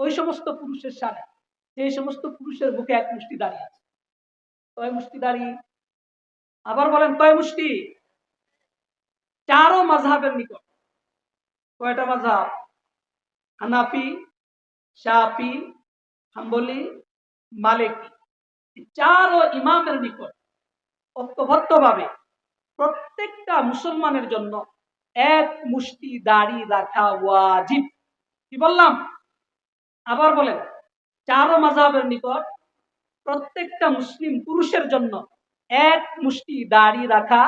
ওই সমস্ত পুরুষের সামনে, যে সমস্ত পুরুষের বুকে এক মুষ্টি দাঁড়িয়ে আছে। কয় মুষ্টি দাঁড়িয়ে? আবার বলেন, কয় মুষ্টি? চারো মাঝহাবের নিকট। কয়টা মাঝহাব হানাফি, শাফি, হাম্বলি, মালিকি। চারো ইমামের নিকট ঐক্যবদ্ধভাবে প্রত্যেকটা মুসলমানের জন্য এক মুষ্টি দাড়ি রাখা ওয়াজিব। কি বললাম? আবার বলেন, চারো মাঝহাবের নিকট প্রত্যেকটা মুসলিম পুরুষের জন্য এক মুষ্টি দাড়ি রাখা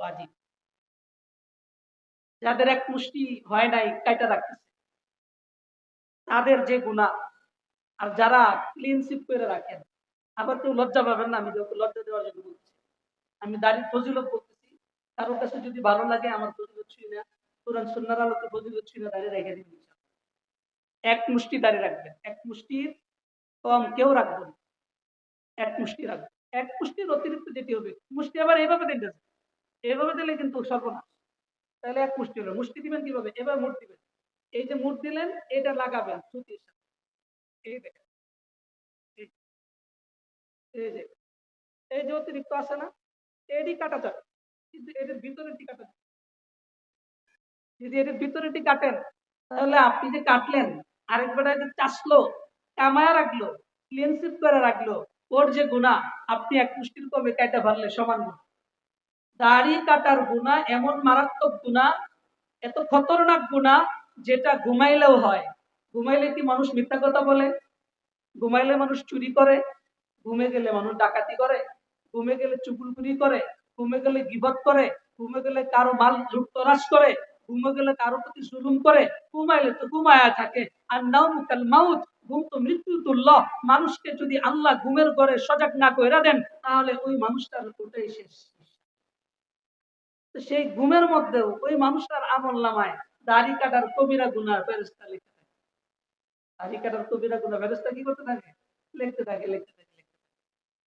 ওয়াজিব। যাদের এক মুষ্টি হয় নাই, কাইটা রাখতেছে। তাদের যে গুণা আর যারা ক্লিন সিপ করে রাখেন, আবার কেউ লজ্জা পাবেন না, আমি যেহেতু লজ্জা দেওয়ার জন্য বলছি। আমি দাড়ির ফজিলত বলতেছি কারোর কাছে যদি ভালো লাগে, আমার ফজিলত ছুঁই না, কোরআন সন্ন্যার আলোকে ফজিলত ছুঁই না দাঁড়িয়ে রেখে দিন এক মুষ্টি দাঁড়িয়ে রাখবেন, এক মুষ্টির কম কেউ রাখবেন এক মুষ্টি রাখবেন। এক মুষ্টির অতিরিক্ত যেটি হবে, মুষ্টি আবার এইভাবে দিতে এইভাবে দিলে কিন্তু সর্বনাশ। তাহলে এক মুষ্টি হলো। মুষ্টি দিবেন কীভাবে? এবার মুঠ দিবেন। এই যে মুঠ দিলেন, এটা লাগাবেন সুতির সাথে। এই দেখেন। এই- যে, এই যে অতিরিক্ত আছে না এডি কাটা যাবে কিন্তু এদের ভিতরেরটি কাটা যাবে। যদি এদের ভিতরেরটি কাটেন, তাহলে আপনি যে কাটলেন আরেকবার যে চাষলো কামায়া রাখল ক্লিনশিপ করে রাখল, ওর যে গুণা আপনি এক মুষ্টির কমে কাটা পারলে সমান দাড়ি কাটার গুণা এমন মারাত্মক গুণা এত খতরনাক গুণা যেটা ঘুমাইলেও হয়। ঘুমাইলে কি মানুষ মিথ্যা কথা বলে? ঘুমাইলে মানুষ চুরি করে? ঘুমে গেলে মানুষ ডাকাতি করে? ঘুমে গেলে চুগুলগুলি করে? ঘুমে গেলে গিবত করে? ঘুমে গেলে কারও মাল লুটতরাজ করে? ঘুমে গেলে কারও প্রতি জুলুম করে, ঘুমাইলে তো ঘুমায়া থাকে। আর নাও মুকাল মাউত, ঘুম তো মৃত্যু তুল্য মানুষকে যদি আল্লাহ ঘুমের ঘরে সজাগ না কইরা দেন, তাহলে ওই মানুষটার ওটাই শেষ। সেই ঘুমের মধ্যেও ওই মানুষটার আমল নামায় দাড়ি কাটার কবিরা গুনার ফেরস্তা লিখতে থাকে। দাড়ি কাটার কবিরা গুনার ফেরস্তা কি করতে থাকে, লিখতে থাকে লিখতে থাকে।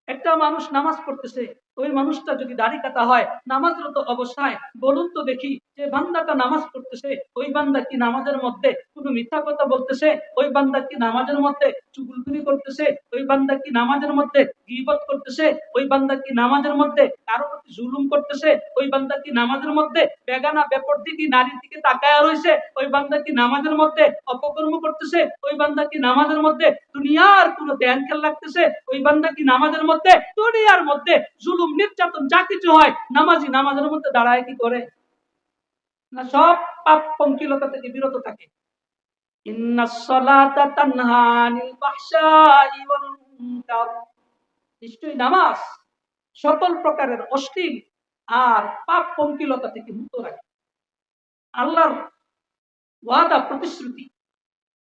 একটা মানুষ নামাজ পড়তেছে ওই মানুষটা যদি দাড়ি কাটা হয়, নামাজরত অবস্থায়, বলুন তো দেখি, যে বান্দাটা নামাজ পড়তেছে, ওই বান্দা কি নামাজের মধ্যে কোনো মিথ্যা কথা বলতেছে? ওই বান্দা কি নামাজের মধ্যে চুগুলগুলি করতেছে? ওই বান্দা কি নামাজের মধ্যে গিবত করতেছে? ওই বান্দা কি নামাজের মধ্যে কারও প্রতি জুলুম করতেছে? ওই বান্দা কি নামাজের মধ্যে বেগানা ব্যাপার দিকে নারীর দিকে তাকায়া রয়েছে ওই বান্দা কি নামাজের মধ্যে অপকর্ম করতেছে? ওই বান্দা কি নামাজের মধ্যে দুনিয়ার কোনো ধ্যান খেল লাগতেছে? ওই বান্দা কি নামাজের মধ্যে দুনিয়ার মধ্যে জুলুম নির্যাতন, যা কিছু হয়, নামাজি, নামাজের মধ্যে দাঁড়ায় কি করে? না, সব পাপ পঙ্কিলতা থেকে বিরত থাকে। নিশ্চয়ই নামাজ সকল প্রকারের অশ্লীল আর পাপ পঙ্কিলতা থেকে মুক্ত রাখে। আল্লাহর ওয়াদা, প্রতিশ্রুতি।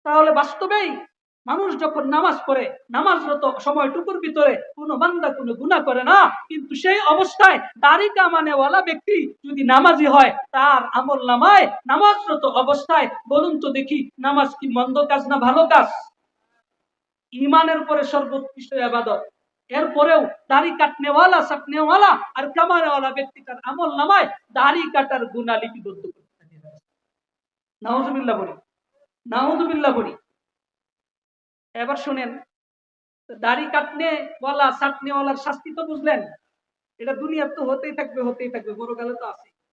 তাহলে বাস্তবেই মানুষ যখন নামাজ পড়ে, নামাজরত সময়টুকুর ভিতরে কোনো বান্দা কোনো গুণা করে না, কিন্তু সেই অবস্থায় দাড়ি কামানেওয়ালা ব্যক্তি যদি নামাজি হয়, তার আমল নামায়, নামাজরত অবস্থায়, বলুন তো দেখি নামাজ কি মন্দ কাজ না ভালো কাজ? ইমানের পরে সর্বোৎকৃষ্ট আবাদত। এরপরেও দাড়ি কাটনেওয়ালা সাকনেওয়ালা আর কামানেওয়ালা ব্যক্তিটার আমল নামায়, দাড়ি কাটার গুণা লিপিবদ্ধ করতে থাকে। নাউজুবিল্লাহ বলি নাউজুবিল্লাহ বলি। এবার শুনেন দাড়ি কাটনে বলা সাটনেওয়ালার শাস্তি তো বুঝলেন। এটা দুনিয়ার তো হতেই থাকবে হতেই থাকবে, বড় গেলে তো আছে